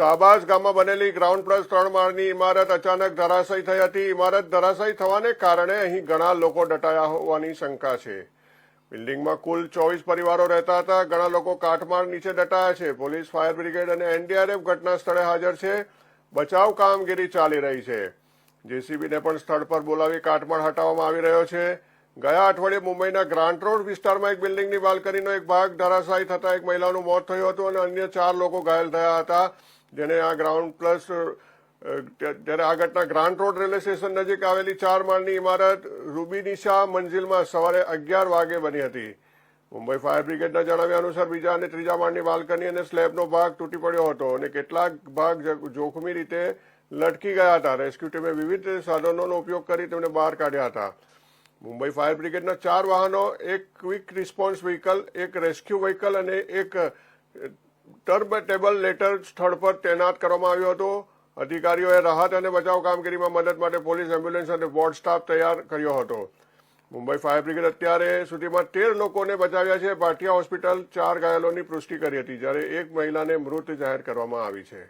શાહબાઝ ગામમાં બનેલી ground plus ત્રણ માળની ઇમારત અચાનક ધરાશયી થઈ હતી. ઇમારત ધરાશયી થવાને કારણે અહીં ઘણા લોકો દટાયા હોવાની શંકા છે. બિલ્ડિંગમાં કુલ ચોવીસ પરિવારો રહેતા હતા. ઘણા લોકો કાટમાળ નીચે દટાયા છે. પોલીસ, ફાયર બ્રિગેડ અને એનડીઆરએફ ઘટના સ્થળે હાજર છે. બચાવ કામગીરી ચાલી રહી છે. જેસીબીને પણ સ્થળ પર બોલાવી કાટમાળ હટાવવામાં આવી રહ્યો છે. ગયા અઠવાડિયે મુંબઈના ગ્રાન્ટ રોડ વિસ્તારમાં એક બિલ્ડિંગની બાલ્કનીનો એક ભાગ ધરાશાયી થતા એક મહિલાનું મોત થયું હતું અને અન્ય ચાર લોકો ઘાયલ થયા હતા. જેને આ ગ્રાઉન્ડ પ્લસ ત્યારે આ ઘટના ગ્રાન્ટ રોડ રેલવે સ્ટેશન નજીક આવેલી ચાર માળની ઇમારત રૂબીનિશા મંજિલમાં સવારે અગિયાર વાગે બની હતી. મુંબઈ ફાયર બ્રિગેડના જણાવ્યા અનુસાર બીજા અને ત્રીજા માળની બાલ્કની અને સ્લેબનો ભાગ તૂટી પડ્યો હતો અને કેટલાક ભાગ જોખમી રીતે લટકી ગયા હતા. રેસ્ક્યુ ટીમે વિવિધ સાધનોનો ઉપયોગ કરી તેમને બહાર કાઢ્યા હતા. મુંબઈ ફાયર બ્રિગેડના ચાર વાહનો, એક ક્વિક રિસ્પોન્સ વ્હીકલ, એક રેસ્ક્યુ વ્હીકલ અને એક ટર્બ ટેબલ લેટર સ્થળ પર તૈનાત કરવામાં આવ્યો હતો. અધિકારીઓએ રાહત અને બચાવ કામગીરીમાં મદદ માટે પોલીસ, એમ્બ્યુલન્સ અને વોર્ડ સ્ટાફ તૈયાર કર્યો હતો. મુંબઈ ફાયર બ્રિગેડ અત્યારે સુધીમાં તેર લોકોને બચાવ્યા છે. ભાટિયા હોસ્પિટલ ચાર ઘાયલોની પુષ્ટિ કરી હતી, જ્યારે એક મહિલાને મૃત જાહેર કરવામાં આવી છે.